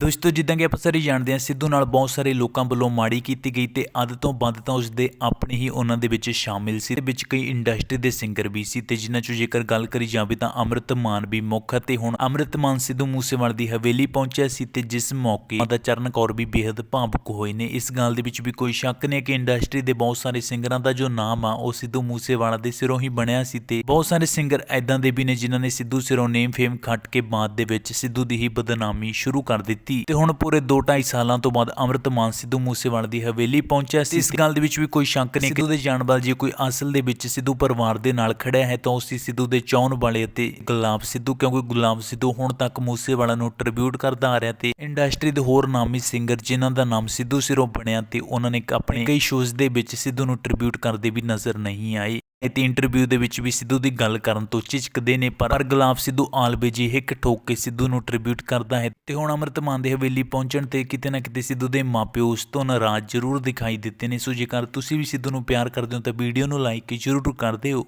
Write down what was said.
ਦੋਸਤੋ, ਜਿੱਦਾਂ ਕਿ ਆਪਾਂ ਸਾਰੇ ਜਾਣਦੇ ਹਾਂ, ਸਿੱਧੂ ਨਾਲ ਬਹੁਤ ਸਾਰੇ ਲੋਕਾਂ ਵੱਲੋਂ ਮਾੜੀ ਕੀਤੀ ਗਈ ਤੇ ਅੱਧ ਤੋਂ ਵੱਧ ਤਾਂ ਉਸਦੇ ਆਪਣੇ ਹੀ ਉਹਨਾਂ ਦੇ ਵਿੱਚ ਸ਼ਾਮਿਲ ਸੀ ਤੇ ਵਿੱਚ ਕਈ ਇੰਡਸਟਰੀ ਦੇ ਸਿੰਗਰ ਵੀ ਸੀ ਤੇ ਜਿਨ੍ਹਾਂ ਚੋਂ ਜੇਕਰ ਗੱਲ ਕਰੀ ਜਾਵੇ ਤਾਂ ਅੰਮ੍ਰਿਤ ਮਾਨ ਵੀ ਮੁੱਖ ਅਤੇ ਹੁਣ ਅੰਮ੍ਰਿਤ ਮਾਨ ਸਿੱਧੂ ਮੂਸੇਵਾਲ ਦੀ ਹਵੇਲੀ ਪਹੁੰਚਿਆ ਸੀ ਤੇ ਜਿਸ ਮੌਕੇ ਮਾਤਾ ਚਰਨ ਕੌਰ ਵੀ ਬੇहद ਭਾਵੁਕ ਹੋਏ ਨੇ। ਇਸ ਗੱਲ ਦੇ ਵਿੱਚ ਵੀ ਕੋਈ ਸ਼ੱਕ ਨਹੀਂ ਕਿ ਇੰਡਸਟਰੀ ਦੇ ਬਹੁਤ ਸਾਰੇ ਸਿੰਗਰਾਂ ਦਾ ਜੋ ਨਾਮ ਆ, ਉਹ ਸਿੱਧੂ ਮੂਸੇਵਾਲਾ ਦੇ ਸਿਰੋਂ ਹੀ ਬਣਿਆ ਸੀ ਤੇ ਬਹੁਤ ਸਾਰੇ ਸਿੰਗਰ ਐਦਾਂ ਦੇ ਵੀ ਨੇ ਜਿਨ੍ਹਾਂ ਨੇ ਸਿੱਧੂ ਸਿਰੋਂ ਨੇਮ ਫੇਮ ਖੱਟ ਕੇ ਬਾਅਦ ਦੇ ਵਿੱਚ ਸਿੱਧੂ ਦੀ ਹੀ ਬਦਨਾਮੀ ਸ਼ੁਰੂ ਕਰ ਦਿੱਤੀ ਤੇ ਹੁਣ ਪੂਰੇ 2.5 ਸਾਲਾਂ ਤੋਂ ਬਾਅਦ ਅੰਮ੍ਰਿਤ ਮਾਨ ਸਿੱਧੂ ਮੂਸੇਵਾਲੇ ਦੀ ਹਵੇਲੀ ਪਹੁੰਚਿਆ ਸੀ। ਇਸ ਗੱਲ ਦੇ ਵਿੱਚ ਵੀ ਕੋਈ ਸ਼ੱਕ ਨਹੀਂ ਕਿ ਸਿੱਧੂ ਦੇ ਜਾਣ ਬਾਅਦ ਜੇ ਕੋਈ ਅਸਲ ਦੇ ਵਿੱਚ ਸਿੱਧੂ ਪਰਿਵਾਰ ਦੇ ਨਾਲ ਖੜਿਆ ਹੈ ਤਾਂ ਉਹ ਸਿੱਧੂ ਦੇ ਚਾਹਣ ਵਾਲੇ ਅਤੇ ਗੁਲਾਬ ਸਿੱਧੂ, ਕਿਉਂਕਿ ਗੁਲਾਬ ਸਿੱਧੂ ਹੁਣ ਤੱਕ ਮੂਸੇਵਾਲਾ ਨੂੰ ਟ੍ਰਿਬਿਊਟ ਕਰਦਾ ਆ ਰਿਹਾ ਤੇ ਇੰਡਸਟਰੀ ਦੇ ਹੋਰ ਨਾਮੀ ਸਿੰਗਰ ਜਿਨ੍ਹਾਂ ਦਾ ਨਾਮ ਸਿੱਧੂ ਸਿਰੋਂ ਬਣਿਆ ਤੇ ਉਹਨਾਂ ਨੇ ਆਪਣੇ ਕਈ ਸ਼ੋਜ਼ ਦੇ ਵਿੱਚ ਸਿੱਧੂ ਨੂੰ ਟ੍ਰਿਬਿਊਟ ਕਰਦੇ ਵੀ ਨਜ਼ਰ ਨਹੀਂ ਆਏ ਤੇ ਇੰਟਰਵਿਊ ਦੇ ਵਿੱਚ ਵੀ ਸਿੱਧੂ ਦੀ ਗੱਲ ਕਰਨ ਤੋਂ ਝਿਜਕਦੇ ਨੇ, ਪਰ ਗੁਲਾਬ ਸਿੱਧੂ ਆਲਵੇ ਜੀ ਹਿੱਕ ਠੋਕ ਕੇ ਸਿੱਧੂ ਨੂੰ ਟ੍ਰਿਬਿਊਟ ਕਰਦਾ ਹੈ ਤੇ ਹੁਣ ਅੰਮ੍ਰਿਤ ਮਾਨ ਦੇ ਹਵੇਲੀ ਪਹੁੰਚਣ ਤੇ ਕਿਤੇ ਨਾ ਕਿਤੇ ਸਿੱਧੂ ਦੇ ਮਾਪਿਓ ਉਸ ਤੋਂ ਨਾਰਾਜ਼ ਜ਼ਰੂਰ ਦਿਖਾਈ ਦਿੱਤੇ ਨੇ। ਸੋ ਜੇਕਰ ਤੁਸੀਂ ਵੀ ਸਿੱਧੂ ਨੂੰ ਪਿਆਰ ਕਰਦੇ ਹੋ ਤਾਂ ਵੀਡੀਓ ਨੂੰ ਲਾਈਕ ਜ਼ਰੂਰ ਕਰ ਦਿਓ।